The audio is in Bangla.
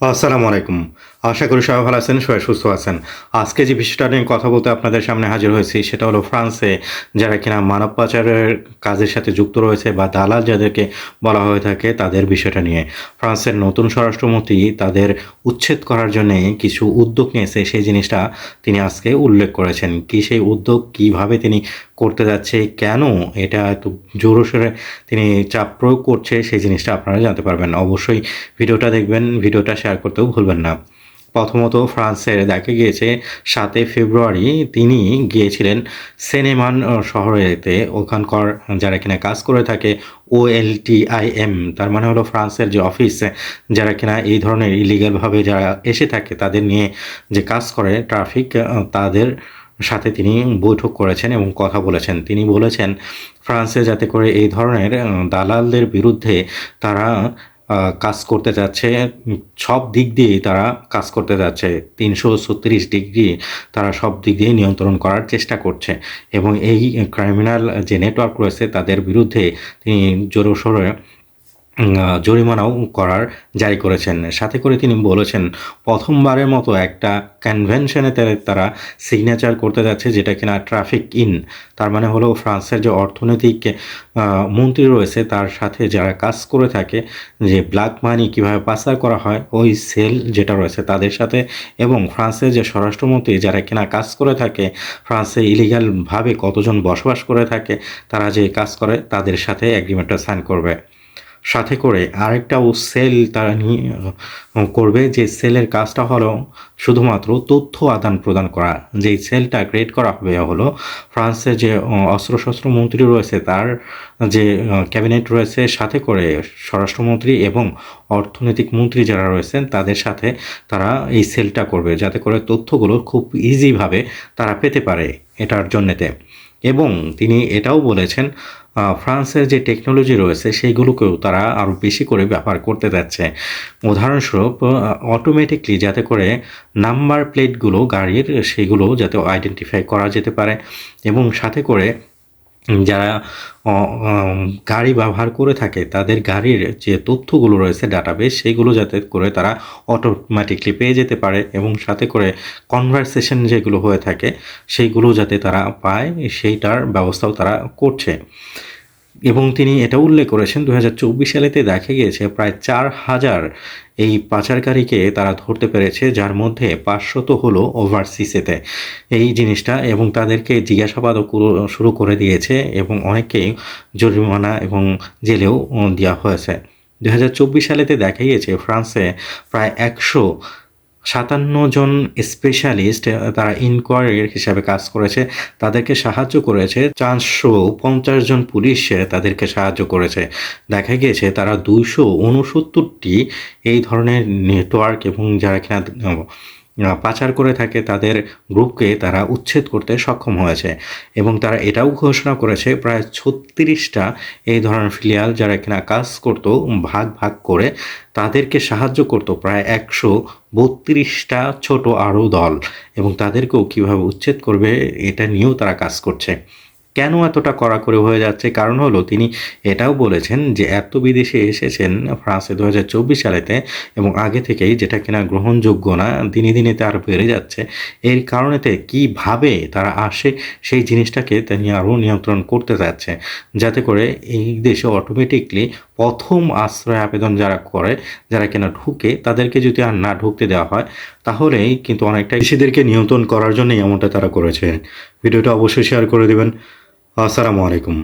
আসসালামু আলাইকুম। আশা করি সবাই ভালো আছেন, সবাই সুস্থ আছেন। আজকে যে বিষয়টা নিয়ে কথা বলতে আপনাদের সামনে হাজির হয়েছি, সেটা হলো ফ্রান্সে যারা কিনা মানব পাচারের কাজের সাথে যুক্ত রয়েছে বা দালাল যাদেরকে বলা হয়ে থাকে তাদের বিষয়টা নিয়ে। ফ্রান্সের নতুন স্বরাষ্ট্রমন্ত্রী তাদের উচ্ছেদ করার জন্য কিছু উদ্যোগ নিয়েছে, সেই জিনিসটা তিনি আজকে উল্লেখ করেছেন। কি সেই উদ্যোগ, কীভাবে তিনি করতে যাচ্ছে, কেন? এটা এত জোরসোরে তিনি চাপ প্রয়োগ করছে, সেই জিনিসটা আপনারা জানতে পারবেন। অবশ্যই ভিডিওটা দেখবেন, ভিডিওটা শেয়ার করতেও ভুলবেন না। প্রথমত ফ্রান্সের দেখা গিয়েছে, সাতই ফেব্রুয়ারি তিনি গিয়েছিলেন সেনেমান শহরেতে। ওখানকার যারা কিনা কাজ করে থাকে ও এল এম তার মানে হলো ফ্রান্সের যে অফিস, যারা কিনা এই ধরনের ইলিগালভাবে যারা এসে থাকে, তাদের নিয়ে যে কাজ করে, ট্রাফিক, তাদের সাথে তিনি বৈঠক করেছেন এবং কথা বলেছেন। তিনি বলেছেন, ফ্রান্সে যাতে করে এই ধরনের দালালদের বিরুদ্ধে তারা কাজ করতে যাচ্ছে, সব দিক দিয়েই তারা কাজ করতে যাচ্ছে। তিনশো ছত্রিশ ডিগ্রি তারা সব দিক দিয়ে নিয়ন্ত্রণ করার চেষ্টা করছে এবং এই ক্রিমিনাল যে নেটওয়ার্ক রয়েছে, তাদের বিরুদ্ধে তিনি জোরসোরে জরিমানাও করার জারি করেছেন। সাথে করে তিনি বলেছেন, প্রথমবারের মতো একটা কনভেনশনে তারা সিগনেচার করতে যাচ্ছে যেটা কিনা ট্রাফিক ইন তার মানে হলো ফ্রান্সের যে অর্থনৈতিক মন্ত্রী রয়েছে, তার সাথে যারা কাজ করে থাকে, যে ব্ল্যাক মানি কীভাবে পাচার করা হয়, ওই সেল যেটা রয়েছে তাদের সাথে এবং ফ্রান্সের যে স্বরাষ্ট্রমন্ত্রী যারা কিনা কাজ করে থাকে, ফ্রান্সে ইলিগালভাবে কতজন বসবাস করে থাকে, তারা যে কাজ করে তাদের সাথে অ্যাগ্রিমেন্টটা সাইন করবে। সাথে করে আরেকটাও সেল তারা নিয়ে করবে যে সেলের কাজটা হলো শুধুমাত্র তথ্য আদান প্রদান করা। যেই সেলটা ক্রিয়েট করা হবে হলো ফ্রান্সের যে অস্ত্রশস্ত্র মন্ত্রী রয়েছে তার যে ক্যাবিনেট রয়েছে সাথে করে স্বরাষ্ট্রমন্ত্রী এবং অর্থনৈতিক মন্ত্রী যারা রয়েছেন তাদের সাথে তারা এই সেলটা করবে। যাতে করে তথ্যগুলো খুব ইজিভাবে তারা পেতে পারে এটার জন্যেতে। এবং তিনি এটাও বলেছেন ফ্রান্সের যে টেকনোলজি রয়েছে সেইগুলোকেও তারা আরও বেশি করে ব্যবহার করতে যাচ্ছে। উদাহরণস্বরূপ অটোমেটিকলি যাতে করে নাম্বার প্লেটগুলো গাড়ির সেগুলো যাতে আইডেন্টিফাই করা যেতে পারে এবং সাথে করে যারা গাড়ি ব্যবহার করে থাকে, তাদের গাড়ির যে তথ্যগুলো রয়েছে ডাটাবেস সেইগুলো যাতে করে তারা অটোমেটিকলি পেয়ে যেতে পারে এবং সাথে করে কনভারসেশন যেগুলো হয়ে থাকে সেইগুলো যাতে তারা পায়, সেইটার ব্যবস্থাও তারা করছে। এবং তিনি এটা উল্লেখ করেছেন দু হাজার চব্বিশ সালেতে দেখা গিয়েছে প্রায় চার হাজার এই পাচারকারীকে তারা ধরতে পেরেছে, যার মধ্যে পাঁচশত হলো ওভারসিসেতে এই জিনিসটা এবং তাদেরকে জিজ্ঞাসাবাদও শুরু করে দিয়েছে এবং অনেককেই জরিমানা এবং জেলেও দেওয়া হয়েছে। দু হাজার চব্বিশ সালেতে দেখা গিয়েছে, ফ্রান্সে প্রায় একশো সাতান্ন জন স্পেশালিস্ট তারা ইনকোয়ারির হিসাবে কাজ করেছে, তাদেরকে সাহায্য করেছে। চারশো পঞ্চাশ জন পুলিশ তাদেরকে সাহায্য করেছে। দেখা গিয়েছে তারা দুইশো উনসত্তরটি এই ধরনের নেটওয়ার্ক এবং যারা কিনা পাচার করে থাকে তাদের গ্রুপকে তারা উচ্ছেদ করতে সক্ষম হয়েছে। এবং তারা এটাও ঘোষণা করেছে, প্রায় ছত্রিশটা এই ধরনের ফিলিয়াল যারা কিনা কাজ করত, ভাগ ভাগ করে, তাদেরকে সাহায্য করত প্রায় একশো বত্রিশটা ছোট আরও দল। এবং তাদেরকেও কীভাবে উচ্ছেদ করবে, এটা নিয়েও তারা কাজ করছে। কেন এতটা কড়াকড়ি হয়ে যাচ্ছে? কারণ হলো, তিনি এটাও বলেছেন যে, এত বিদেশে এসেছেন ফ্রান্সে দু হাজার চব্বিশ সালেতে এবং আগে থেকেই যেটা কিনা গ্রহণযোগ্য না, দিনে দিনে তার বেড়ে যাচ্ছে। এর কারণেতে কীভাবে তারা আসে, সেই জিনিসটাকে তিনি আরও নিয়ন্ত্রণ করতে যাচ্ছে। যাতে করে এই দেশে অটোমেটিকলি প্রথম আশ্রয় আবেদন যারা করে, যারা কিনা ঢুকে, তাদেরকে যদি আর না ঢুকতে দেওয়া হয়, তাহলেই কিন্তু অনেকটা কৃষিদেরকে নিয়ন্ত্রণ করার জন্যই এমনটা তারা করেছে। ভিডিওটা অবশ্যই শেয়ার করে দেবেন। আসসালামু আলাইকুম।